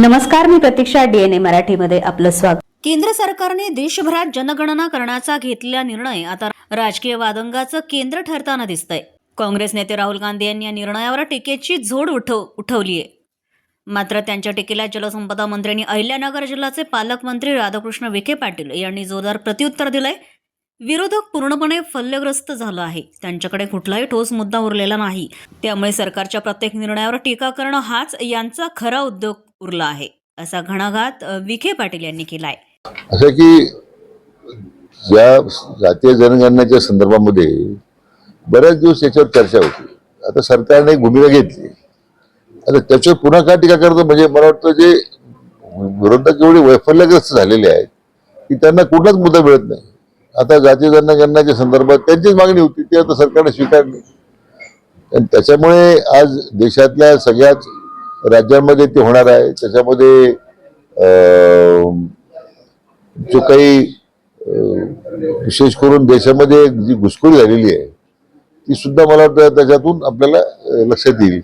नमस्कार मी प्रतीक्षा डीएनए मराठीमध्ये आपलं स्वागत. केंद्र सरकारने देशभरात जनगणना करण्याचा घेतलेला निर्णय आता राजकीय वादंगाचं केंद्र ठरताना दिसतंय. काँग्रेस नेते राहुल गांधी यांनी या निर्णयावर टीकेची झोड उठव उठवली मात्र त्यांच्या टीकेला जलसंपदा मंत्र्यांनी अहिल्यानगर जिल्ह्याचे पालकमंत्री राधाकृष्ण विखे पाटील यांनी जोरदार प्रत्युत्तर दिलंय. विरोधक पूर्णपणे फल्यग्रस्त झालं आहे. त्यांच्याकडे कुठलाही ठोस मुद्दा उरलेला नाही. त्यामुळे सरकारच्या प्रत्येक निर्णयावर टीका करणं हाच यांचा खरा उद्योग उरला आहे असा घणाघात विखे पाटील यांनी केलाय. असं की या जातीय जनगणनेच्या संदर्भामध्ये बऱ्याच दिवस याच्यावर चर्चा होती. आता सरकारने भूमिका घेतली. आता त्याच्यावर पुन्हा का टीका करतो? म्हणजे मला वाटतं जे विरोधक एवढे वैफल्यग्रस्त झालेले आहेत की त्यांना कुठलाच मुद्दा मिळत नाही. आता जाती जनगणनाच्या संदर्भात त्यांचीच मागणी होती ती आता सरकारने स्वीकारली. त्याच्यामुळे आज देशातल्या सगळ्याच राज्यांमध्ये ते होणार आहे. त्याच्यामध्ये जो काही विशेष करून देशामध्ये जी घुसखोरी झालेली आहे ती सुद्धा मला वाटतं त्याच्यातून आपल्याला लक्षात येईल.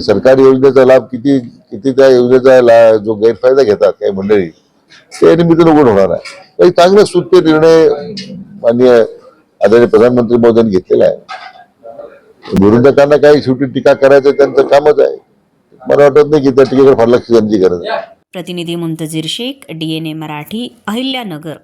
सरकारी योजनेचा लाभ किती किती त्या योजनेचा ला जो गैरफायदा घेतात काही मंडळी ते निमित्तानं उघड होणार आहे. काही चांगले सुत्य निर्णय माननीय आदरणीय प्रधानमंत्री मोदींनी घेतलेला आहे. विरोधकांना काही शेवटी टीका करायचं त्यांचं कामच आहे. मला वाटत नाही की त्या टीकेकडे फार लक्ष देण्याची गरज आहे. प्रतिनिधी मुंतजीर शेख डीएनए मराठी अहिल्यानगर.